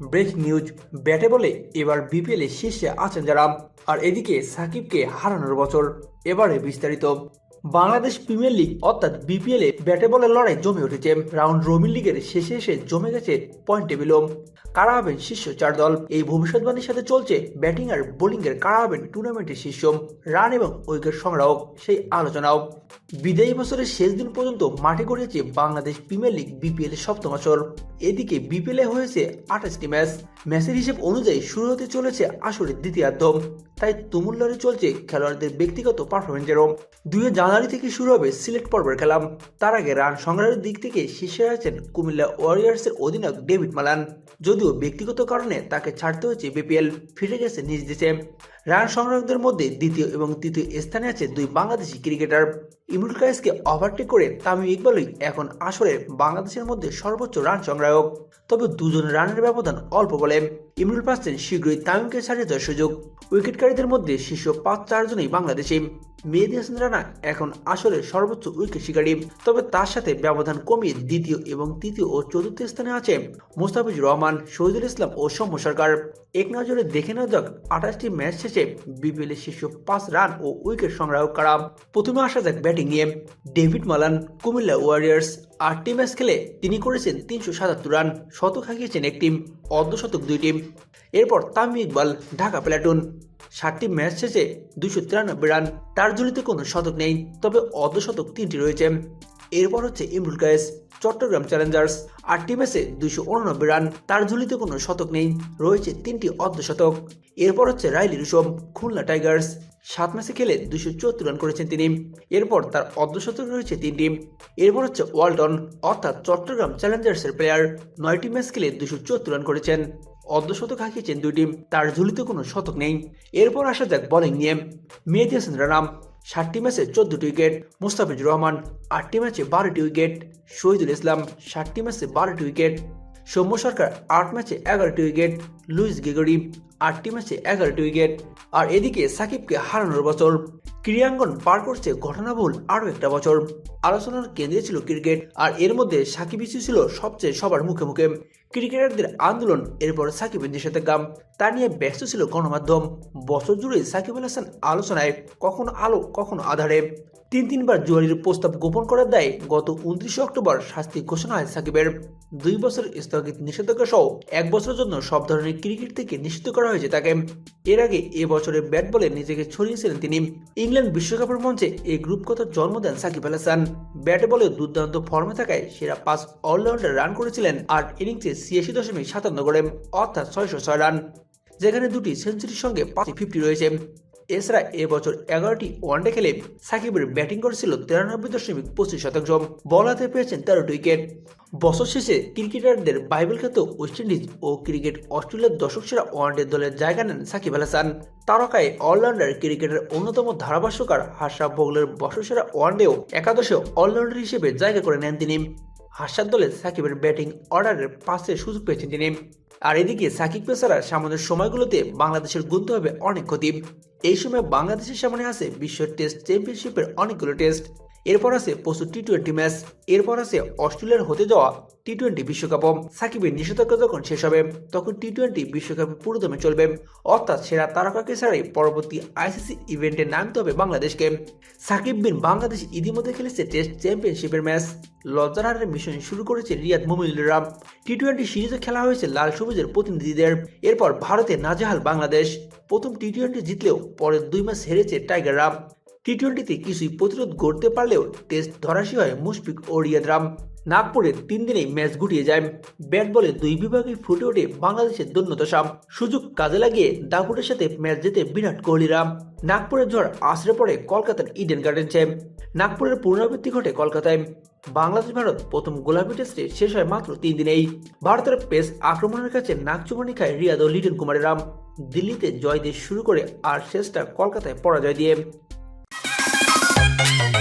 Breaking news, ব্যাটে বলে এবার বিপিএল শীর্ষে আছেন যারা আর এদিকে সাকিবকে হারানোর বছর। এবারে বিস্তারিত। বাংলাদেশ প্রিমিয়ার লিগ, অর্থাৎ বিপিএল ব্যাটে বলে লড়াই জমে উঠেছে। রাউন্ড রবিন লিগের শেষে এসে জমে গেছে পয়েন্ট টেবিলও। কারা হবেন শীর্ষ চার দল? এই ভবিষ্যৎবাণীর সাথে চলছে ব্যাটিং আর বোলিং এর কারা হবেন টুর্নামেন্টের শীর্ষ। রান এবং উইকেট সংগ্রাহক, সেই আলোচনাও। বিদায়ী বছরের শেষ দিন পর্যন্ত মাঠে গড়িয়েছে বাংলাদেশ প্রিমিয়ার লিগ বিপিএল সপ্তম আসর। এদিকে বিপিএল হয়েছে আঠাশটি ম্যাচ। ম্যাচের হিসেব অনুযায়ী শুরু হতে চলেছে আসরের দ্বিতীয়ার্ধ তাই তুমুল লড়ে চলছে খেলোয়াড়দের ব্যক্তিগত পারফরমেন্সেরও দুই জানুয়ারি থেকে শুরু হবে সিলেট পর্বের খেলা। তার আগে রান সংগ্রহের দিক থেকে শীর্ষে আছেন কুমিল্লা ওয়ারিয়ার্সের অধিনায়ক ডেভিড মালান। যদিও ব্যক্তিগত কারণে তাকে ছাড়তে হয়েছে বিপিএল, ফিরে গেছে নিজ দেশে। রান সংগ্রাহকদের মধ্যে দ্বিতীয় এবং তৃতীয় স্থানে আছে দুই বাংলাদেশি ক্রিকেটার। ইমরুল কায়েসকে ওভারটেক করে তামিম ইকবালই এখন আসলে বাংলাদেশের মধ্যে সর্বোচ্চ রান সংগ্রাহক। তবে দুজন রানের ব্যবধান অল্প বলে। ইমরুল পাচ্ছেন শীঘ্রই তামিমকে ছাড়িয়ে যাওয়ার সুযোগ। উইকেটকারীদের মধ্যে শীর্ষ পাঁচ চারজনই বাংলাদেশি। মেহেদি হাসান রানা এখন আসলে সর্বোচ্চ উইকেট শিকারী। তবে তার সাথে ব্যবধান কমিয়ে দ্বিতীয় এবং তৃতীয় ও চতুর্থ স্থানে আছে মুস্তাফিজুর রহমান, শহীদুল ইসলাম ও সৌম্য সরকার। এক নজরে দেখে নেওয়া যাক আঠাশটি ম্যাচ শেষে বিপিএল এর শীর্ষ পাঁচ রান ও উইকেট সংগ্রাহক কারা প্রথমে আসা যাক ব্যাটিং নিয়ে ডেভিড মালান, কুমিল্লা ওয়ারিয়ার্স আটটি ম্যাচ খেলে তিনি করেছেন তিনশো সাতাত্তর রান, শতক হাঁকিয়েছেন এক টিম, অর্ধশতক দুই টিম। এরপর তামিম ইকবাল, ঢাকা প্লাটুন ষাটটি ম্যাচ শেষে দুশো তিরানব্বই রান, তার ঝুলিতে কোনো শতক নেই, তবে অর্ধশতক তিনটি রয়েছে। এরপর হচ্ছে ইমরুল কায়েস, চট্টগ্রাম চ্যালেঞ্জার্স। আটটি ম্যাচে দুশো উননব্বই রান, তার ঝুলিতে কোনো শতক নেই, রয়েছে তিনটি অর্ধশতক। এরপর হচ্ছে রাইলি রুসম খুলনা টাইগার্স। সাত ম্যাচে খেলে দুশো চুয়াত্তর রান করেছেন তিনি। এরপর তার অর্ধশতক রয়েছে তিনটি এরপর হচ্ছে ওয়ালটন, অর্থাৎ চট্টগ্রাম চ্যালেঞ্জার্সের প্লেয়ার, নয়টি ম্যাচ খেলে দুশো চুয়াত্তর রান করেছেন। অর্ধশতক হাঁকিয়েছেন দুই টিম, তার ঝুলিতে কোনো শতক নেই। এরপর আসা যাক বোলিং নিয়ে। মেহেদি হাসান রানাম ষাটটি ম্যাচে চোদ্দটি উইকেট। মুস্তাফিজুর রহমান, আটটি ম্যাচে বারোটি উইকেট। শহীদুল ইসলাম ষাটটি ম্যাচে বারোটি উইকেট। সৌম্য সরকার আট ম্যাচে এগারোটি উইকেট, লুইস গেগরি আটটি ম্যাচে এগারোটি উইকেট, আর এদিকে সাকিবকে হারানোর বছর। ক্রীড়াঙ্গন পার করছে ঘটনাবহুল আরও একটা বছর। আলোচনার কেন্দ্রে ছিল ক্রিকেট, আর এর মধ্যে সাকিব ইস্যু ছিল সবচেয়ে সবার মুখে মুখে। ক্রিকেটারদের আন্দোলন। এরপর সাকিবের নিষেধাজ্ঞা তা নিয়ে ব্যস্ত ছিল গণমাধ্যম। বছর জুড়ে সাকিব আল হাসান আলোচনায় কখনো আলো, কখনো আধারে। তিন, তিনবার জুয়ারির প্রস্তাব গোপন করার দায়ে গত উনত্রিশে অক্টোবর শাস্তি ঘোষণা হয় সাকিবের। দুই বছর স্থগিত নিষেধাজ্ঞা সহ এক বছরের জন্য সব ধরনের ক্রিকেট থেকে নিষিদ্ধ করা হয়েছে তাকে। এর আগে এ বছরের ব্যাট বলে নিজেকে ছড়িয়েছিলেন তিনি। ইংল্যান্ড বিশ্বকাপের মঞ্চে এই গ্রুপ কথার জন্ম দেন সাকিব আল হাসান। ব্যাট বলে দুর্দান্ত ফর্মে থাকায় সেরা পাঁচ অলরাউন্ডার রান করেছিলেন আর ইনিংসে ছিয়াশি দশমিক সাতান্ন করে অর্থাৎ ছয়শো ছয় রান। যেখানে দুটি সেঞ্চুরির সঙ্গে পাঁচটি ফিফটি রয়েছে। এছাড়া এবছর এগারোটি ওয়ানডে খেলে সাকিবের ব্যাটিং করেছিল তিরানব্বই দশমিক পঁচিশ শতাংশ। বল হাতে পেয়েছেন তেরোটি উইকেট। বছর শেষে ক্রিকেটারদের বাইবেল খ্যাত ওয়েস্ট ইন্ডিজ ও ক্রিকেট অস্ট্রেলিয়ার দশক সেরা ওয়ানডে দলের জায়গা নেন সাকিব আল হাসান। তারকায় অলরাউন্ডার ক্রিকেটের অন্যতম ধারাভাষ্যকার হাসা বগলের বর্ষসেরা ওয়ানডেও একাদশে অলরাউন্ডার হিসেবে জায়গা করে নেন তিনি। হাসার দলে সাকিবের ব্যাটিং অর্ডারের পাশে সুযোগ পেয়েছেন তিনি। আর এদিকে সাকিব পেসারা সামনের সময়গুলোতে বাংলাদেশের গুনতে হবে অনেক ক্ষতি। এই সময় বাংলাদেশের সামনে আছে বিশ্ব টেস্ট চ্যাম্পিয়নশিপের অনেকগুলো টেস্ট। এরপর আছে প্রচুর টি টোয়েন্টি ম্যাচ এরপর আছে অস্ট্রেলিয়ার হতে যাওয়া টি টোয়েন্টি বিশ্বকাপও সাকিবের নিষেধাজ্ঞা যখন শেষ হবে, তখন টি টোয়েন্টি বিশ্বকাপে পুরোদমে চলবে। অর্থাৎ সেরা তারকাকে ছাড়াই পরবর্তী আইসিসি ইভেন্টে নামতে হবে বাংলাদেশকে। সাকিব বিন বাংলাদেশ ইতিমধ্যে খেলেছে টেস্ট চ্যাম্পিয়নশিপের ম্যাচ লজ্জারহারের মিশন শুরু করেছে রিয়াদ মোমিনুলরা। টি টোয়েন্টি সিরিজে খেলা হয়েছে লাল সবুজের প্রতিনিধিদের। এরপর ভারতে নাজেহাল বাংলাদেশ। প্রথম টি টোয়েন্টি জিতলেও পরের দুই ম্যাচ হেরেছে টাইগাররা টি টোয়েন্টিতে কিছুই প্রতিরোধ গড়তে পারলেও টেস্ট ধরাশি হয় মুশফিক ও রিয়াদরাম নাগপুরে তিন দিনেই ম্যাচ গুটিয়ে যায়। ব্যাট বলে দুই বিভাগে ফুটে ওঠে বাংলাদেশের দন্যদশা সুযোগ কাজে লাগিয়ে দাপুরের সাথে ম্যাচ জিতে বিরাট কোহলিরা নাগপুরের ঝড় আশ্রে পড়ে কলকাতার ইডেন গার্ডেন্সে নাগপুরের পুনরাবৃত্তি ঘটে কলকাতায়। বাংলাদেশ ভারত প্রথম গোলাপি টেস্টে শেষ হয় মাত্র তিন দিনেই। ভারতের পেস আক্রমণের কাছে নাকচুমানি খায় রিয়াদ ও লিটন কুমারেরাম দিল্লিতে জয় দিয়ে শুরু করে আর শেষটা কলকাতায় পরাজয় দিয়ে। Thank you.